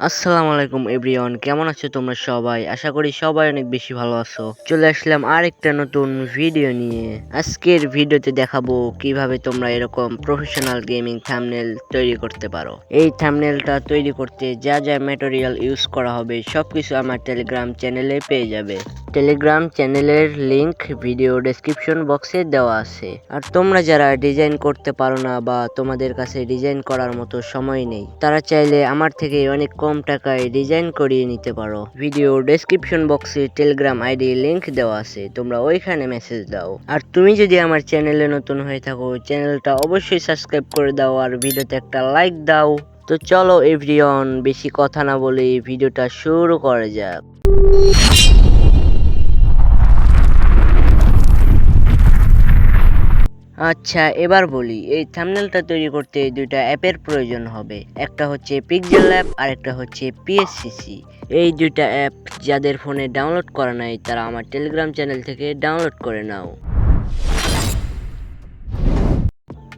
আসসালামু আলাইকুম এভরিওয়ান, কেমন আছো তোমরা সবাই? আশা করি সবাই অনেক বেশি ভালো আছো। চলে আসলাম আরেকটা নতুন ভিডিও নিয়ে। আজকের ভিডিওতে দেখাবো কীভাবে তোমরা এরকম প্রফেশনাল গেমিং থাম্বনেল তৈরি করতে পারো। এই থাম্বনেলটা তৈরি করতে যা যা ম্যাটেরিয়াল ইউজ করা হবে, সবকিছু আমার টেলিগ্রাম চ্যানেলে পেয়ে যাবে। টেলিগ্রাম চ্যানেলের লিংক ভিডিও ডেসক্রিপশন বক্সে দেওয়া আছে। আর তোমরা যারা ডিজাইন করতে পারো না বা তোমাদের কাছে ডিজাইন করার মতো সময় নেই, তারা চাইলে আমার থেকে অনেক কম টাকায় ডিজাইন করিয়ে নিতে পারো। ভিডিও ডেসক্রিপশন বক্সে টেলিগ্রাম আইডি লিংক দেওয়া আছে, তোমরা ওইখানে মেসেজ দাও। আর তুমি যদি আমার চ্যানেলে নতুন হয়ে থাকো চ্যানেলটা অবশ্যই সাবস্ক্রাইব করে দাও আর ভিডিওতে একটা লাইক দাও। তো চলো এভরিওয়ান বেশি কথা না বলে ভিডিওটা শুরু করা যাক। আচ্ছা এবার বলি। এই থামনেলটা তৈরি করতে দুইটা অ্যাপের প্রয়োজন হবে। একটা হচ্ছে পিকজেল অ্যাপ আর একটা হচ্ছে পিএসসিসি এই দুইটা অ্যাপ যাদের ফোনে ডাউনলোড করা নাই, তারা আমার টেলিগ্রাম চ্যানেল থেকে ডাউনলোড করে নাও।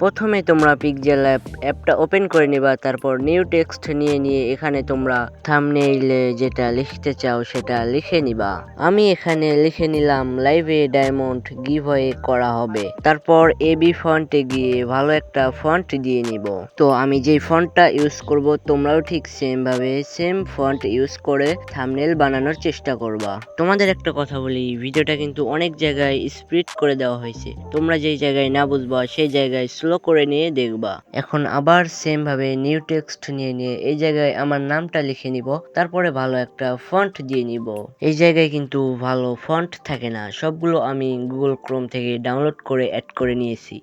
প্রথমে তোমরা পিক্সেল অ্যাপ অ্যাপটা ওপেন করে নিবা, তারপর নিউ টেক্সট নিয়ে নিয়ে এখানে তোমরা থাম্বনেইলে যেটা লিখতে চাও সেটা লিখে নিবা। আমি এখানে লিখে নিলাম লাইভে ডায়মন্ড গিভওয়ে করা হবে। তারপর এবি ফন্টে গিয়ে ভালো একটা ফন্ট দিয়ে নিব। তো আমি যেই ফন্টটা ইউজ করব, তোমরাও ঠিক সেম ভাবে সেম ফন্ট ইউজ করে থাম্বনেল বানানোর চেষ্টা করবা। তোমাদের একটা কথা বলি, ভিডিওটা কিন্তু অনেক জায়গায় স্প্রিড করে দেওয়া হয়েছে। তোমরা যেই জায়গায় না বুঝবা, সেই জায়গায় করে নিয়ে দেখবা। এখন আবার সেম ভাবে নিউ টেক্সট নিয়ে নিয়ে এই জায়গায় আমার নামটা লিখে নিব, তারপরে ভালো একটা ফন্ট দিয়ে নিব। এই জায়গায় কিন্তু ভালো ফন্ট থাকে না, সবগুলো আমি গুগল ক্রোম থেকে ডাউনলোড করে অ্যাড করে নিয়েছি।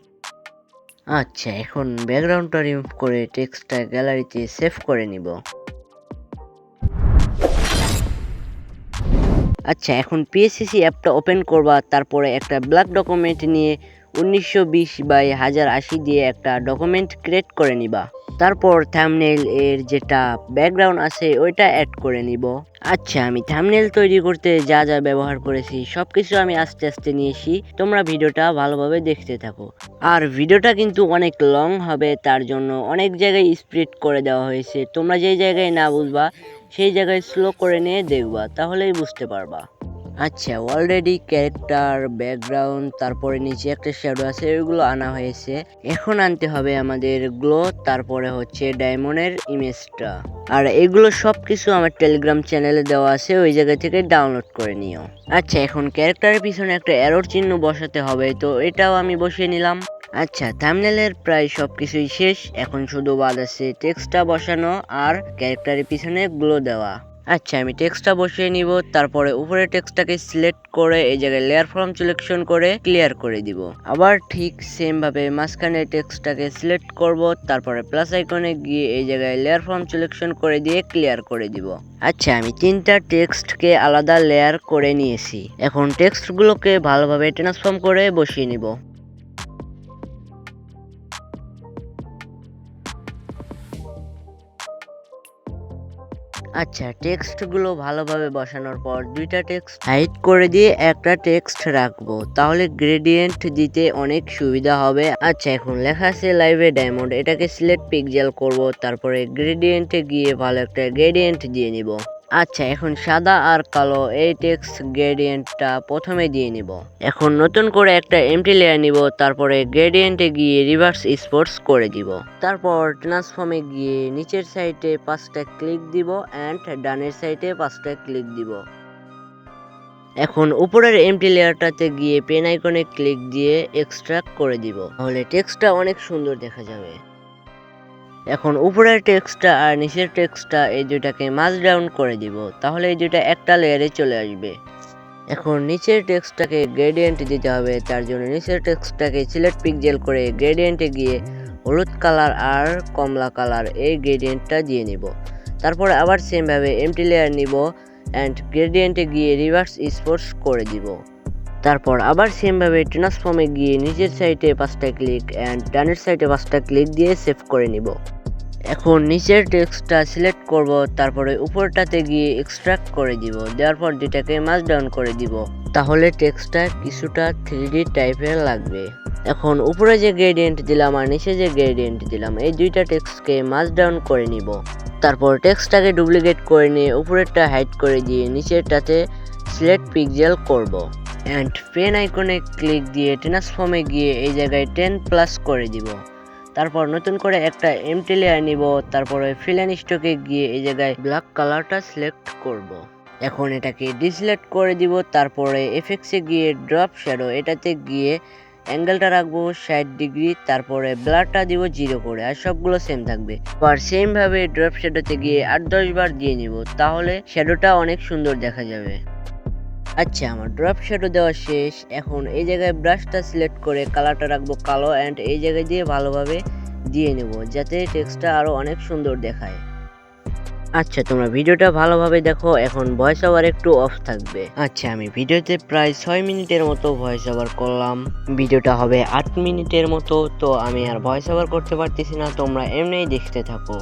আচ্ছা এখন ব্যাকগ্রাউন্ডটা রিমুভ করে টেক্সটটা গ্যালারিতে সেভ করে নিব। আচ্ছা এখন পিএসসিসি অ্যাপটা ওপেন করবা, তারপরে একটা ব্ল্যাক ডকুমেন্ট নিয়ে উনিশশো বিশ বাই হাজার আশি দিয়ে একটা ডকুমেন্ট ক্রিয়েট করে নিবা। তারপর থামনেল এর যেটা ব্যাকগ্রাউন্ড আছে, ওইটা অ্যাড করে নিব। আচ্ছা আমি থামনেল তৈরি করতে যা যা ব্যবহার করেছি সব কিছু আমি আস্তে আস্তে নিয়েছি। তোমরা ভিডিওটা ভালোভাবে দেখতে থাকো। আর ভিডিওটা কিন্তু অনেক লং হবে, তার জন্য অনেক জায়গায় স্প্রিড করে দেওয়া হয়েছে। তোমরা যেই জায়গায় না বুঝবা, সেই জায়গায় স্লো করে নিয়ে দেখবা, তাহলেই বুঝতে পারবা। আচ্ছা অলরেডি ক্যারেক্টার ব্যাকগ্রাউন্ড তারপরে নিচে একটা শ্যাডো আছে ওইগুলো আনা হয়েছে। এখন আনতে হবে আমাদের গ্লো তারপরে হচ্ছে ডায়মন্ডের ইমেজটা আর এগুলো সব কিছু আমার টেলিগ্রাম চ্যানেলে দেওয়া আছে, ওই জায়গা থেকে ডাউনলোড করে নিও। আচ্ছা এখন ক্যারেক্টারের পিছনে একটা অ্যারোর চিহ্ন বসাতে হবে, তো এটাও আমি বসিয়ে নিলাম। আচ্ছা থামনেলের প্রায় সব কিছুই শেষ, এখন শুধু বাদ আছে টেক্সটটা বসানো আর ক্যারেক্টারের পিছনে গ্লো দেওয়া। আচ্ছা আমি টেক্সটটা বসিয়ে নিব, তারপরে উপরে টেক্সটটাকে সিলেক্ট করে এই জায়গায় লেয়ার ফর্ম সিলেকশন করে ক্লিয়ার করে দিব। আবার ঠিক সেম ভাবে মাঝখানে টেক্সটটাকে সিলেক্ট করব, তারপরে প্লাস আইকনে গিয়ে এই জায়গায় লেয়ার ফর্ম সিলেকশন করে দিয়ে ক্লিয়ার করে দিব। আচ্ছা আমি তিনটা টেক্সটকে আলাদা লেয়ার করে নিয়েছি। এখন টেক্সটগুলোকে ভালোভাবে ট্রান্সফর্ম করে বসিয়ে নিব। আচ্ছা টেক্সটগুলো ভালোভাবে বসানোর পর দুইটা টেক্সট হাইড করে দিয়ে একটা টেক্সট রাখব। তাহলে গ্রেডিয়েন্ট দিতে অনেক সুবিধা হবে। আচ্ছা এখন লেখা আছে লাইভে ডায়মন্ড এটাকে সিলেক্ট পিকজেল করব, তারপরে গ্রেডিয়েন্টে গিয়ে ভালো একটা গ্রেডিয়েন্ট দিয়ে নিব। আচ্ছা এখন সাদা আর কালো এই টেক্স গ্রেডিয়েন্টটা প্রথমে দিয়ে নিব। এখন নতুন করে একটা এমটি লেয়ার নিব, তারপরে গ্রেডিয়েন্টে গিয়ে রিভার্স স্পোর্টস করে দিব। তারপর ট্রান্সফর্মে গিয়ে নিচের সাইডে পাঁচটা ক্লিক দিব অ্যান্ড ডানের সাইডে পাঁচটা ক্লিক দিব। এখন উপরের এমটি লেয়ারটাতে গিয়ে পেন আইকনে ক্লিক দিয়ে এক্সট্রাক্ট করে দিব। তাহলে টেক্সটটা অনেক সুন্দর দেখা যাবে। এখন উপরের টেক্সটটা আর নিচের টেক্সটটা এই দুইটাকে মাস ডাউন করে দিব, তাহলে এই দুইটা একটা লেয়ারে চলে আসবে। এখন নিচের টেক্সটটাকে গ্রেডিয়েন্ট দিতে হবে, তার জন্য নিচের টেক্সটটাকে সিলেক্ট পিকজেল করে গ্রেডিয়েন্টে গিয়ে হলুদ কালার আর কমলা কালার এই গ্রেডিয়েন্টটা দিয়ে নিব। তারপর আবার সেমভাবে এমটি লেয়ার নিব অ্যান্ড গ্রেডিয়েন্টে গিয়ে রিভার্স স্পোর্টস করে দিব। তারপর আবার সেমভাবে ট্রান্সফর্মে গিয়ে নিচের সাইডে পাঁচটা ক্লিক অ্যান্ড ডানের সাইডে পাঁচটা ক্লিক দিয়ে সেভ করে নিব। এখন নিচের টেক্সটটা সিলেক্ট করব, তারপরে উপরটাতে গিয়ে এক্সট্রাক্ট করে দিব, দেওয়ার পর দুটাকে মাস ডাউন করে দিব, তাহলে টেক্সটটা কিছুটা থ্রি টাইপের লাগবে। এখন উপরে যে গ্রেডিয়েন্ট দিলাম আর নিচে যে গ্রেডিয়েন্ট দিলাম, এই দুইটা টেক্সটকে মাস ডাউন করে নিব। তারপর টেক্সটটাকে ডুপ্লিকেট করে নিয়ে উপরেরটা হাইড করে দিয়ে নিচেরটাতে সিলেক্ট পিক্সেল করব। অ্যান্ড পেন আইকনে ক্লিক দিয়ে ট্রান্সফর্মে গিয়ে এই জায়গায় টেন প্লাস করে দিব। তারপর নতুন করে একটা এমটি লেয়ার নিব, তারপরে ফিল অ্যান্ড স্টকে গিয়ে এই জায়গায় ব্ল্যাক কালারটা সিলেক্ট করব। এখন এটাকে ডিসিলেক্ট করে দিব, তারপরে এফেক্টসে গিয়ে ড্রপ শ্যাডো এটাতে গিয়ে অ্যাঙ্গেলটা রাখব ষাট ডিগ্রি তারপরে ব্লারটা দিব জিরো করে, আর সবগুলো সেম থাকবে আর সেমভাবে ড্রপ শ্যাডোতে গিয়ে আট দশ বার দিয়ে নিব, তাহলে শ্যাডোটা অনেক সুন্দর দেখা যাবে আচ্ছা আমার ড্রপ শ্যাডো দেওয়া শেষ। এখন এই জায়গায় ব্রাশটা সিলেক্ট করে কালারটা রাখব কালো অ্যান্ড এই জায়গায় দিয়ে ভালোভাবে দিয়ে নেব যাতে টেক্সটটা আরও অনেক সুন্দর দেখায়। আচ্ছা তোমরা ভিডিওটা ভালোভাবে দেখো, এখন ভয়েস ওভার একটু অফ থাকবে। আচ্ছা আমি ভিডিওতে প্রায় ছয় মিনিটের মতো ভয়েস ওভার করলাম। ভিডিওটা হবে আট মিনিটের মতো, তো আমি আর ভয়েস ওভার করতে পারতেছি না, তোমরা এমনিই দেখতে থাকো।